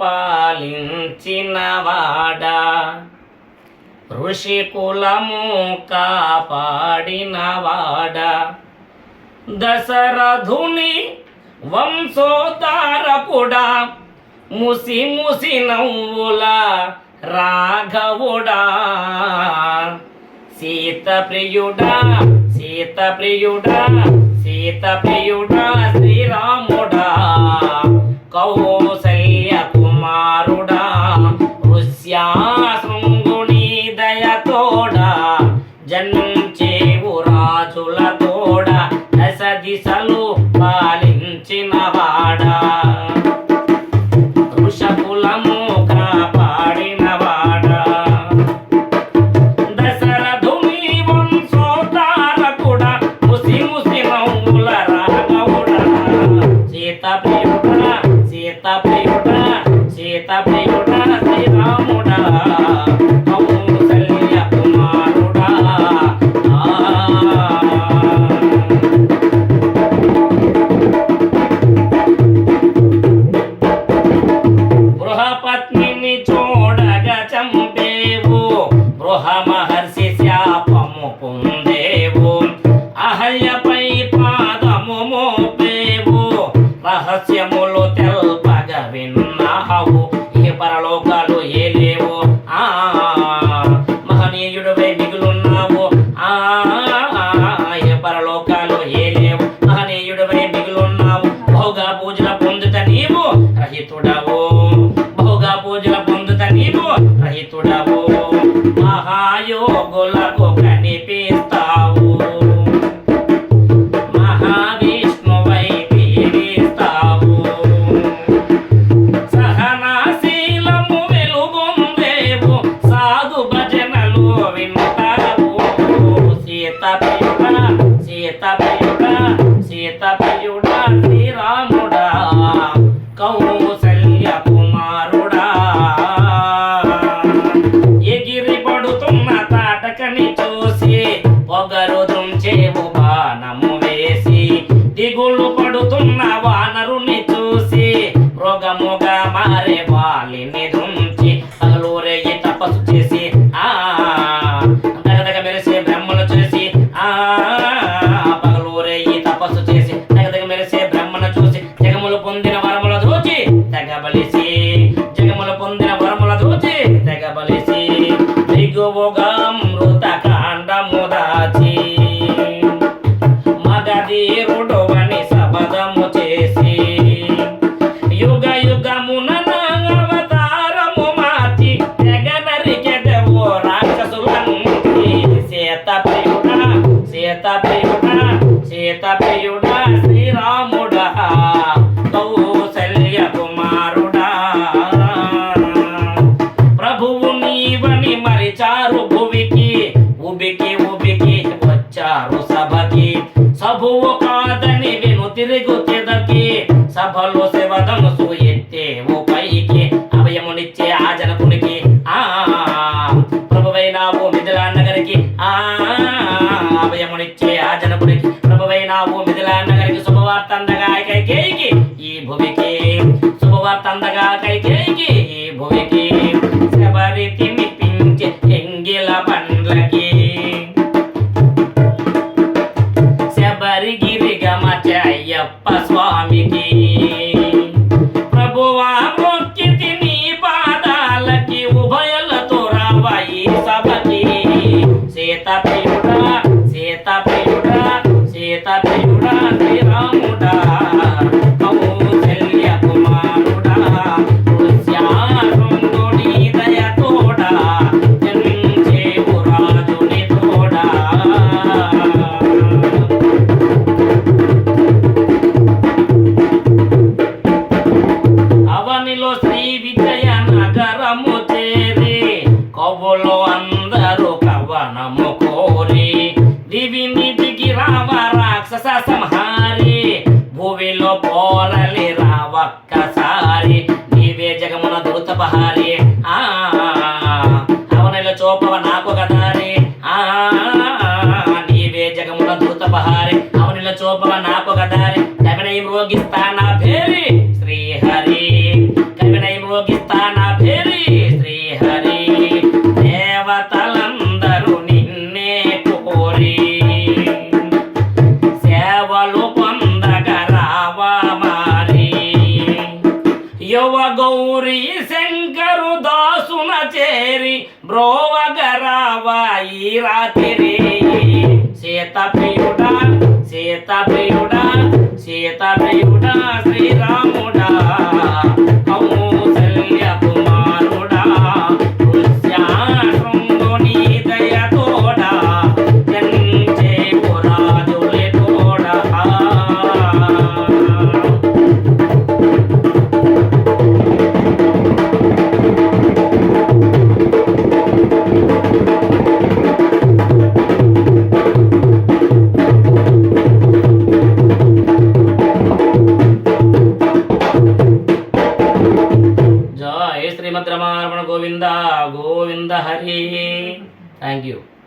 పాలించినవాడా. ఋషి కులము కాపాడినవాడా. దశరథుని వంశోతారపుడా ముసి ముసి నవ్వుల రాఘవుడా. సీత ప్రియుడా సీత ప్రియుడా సీత ప్రియుడా శ్రీరాముడా. కౌస సీత పరలోకాలు ఏ లేవో ఆ మహనీయుడివై మిగులున్నావు ఆ ఏ పరలోకాలు ఏ లేవు మహనీయుడివై మిగులున్నావు. బహుగా పూజల పొందుత నీవు రహితుడవు. బహుగా పూజల పొందుత నీవు రహితుడవు. మహాయోగులకు కనిపి ఎగిరి పడుతున్న తాటకని చూసి పొగరు దుంచేవు బాణము వేసి దిగులు పడుతున్న వానరుని చూసి మృగముగా మారే వాలిని మృత కాండము దాచి తిరుగు తిదకి సభలో శివధనుసు ఓ పైకి అభయమునిచ్చే ఆ జనకునికి ఆ ప్రభువైన ఓ మిథిలా నగరికి. ఆ అభయమునిచ్చే ఆ జనకునికి ప్రభువైన ఓ మిథిలా నగరికి శుభవార్త అందగా కైకేయికి. ఈ భూమికి శుభవార్త అందగా కైకేయికి. ఈ భూమికి శబరి తినిపించే ఎంగిల పండ్లకి వనము కోరి దివి నిధికి రావ రాక్షస సంహారి భూమిలో పోరలి రావక్కసారి నీవే జగమున దూతపహారి ఆ అవనిలో చూపవ నాకు కదారి ఆ నీవే జగమున దూతపహారి అవనిలో చూపవ నాకు కదారి కవినై మ్రోగిస్తానా గౌరీ శంకరు దాసున చేరి బ్రోవగరావాయి రాత్రి. సీత ప్రియుడా సీత ప్రియుడా సీత ప్రియుడా శ్రీరాముడా. താങ്ക്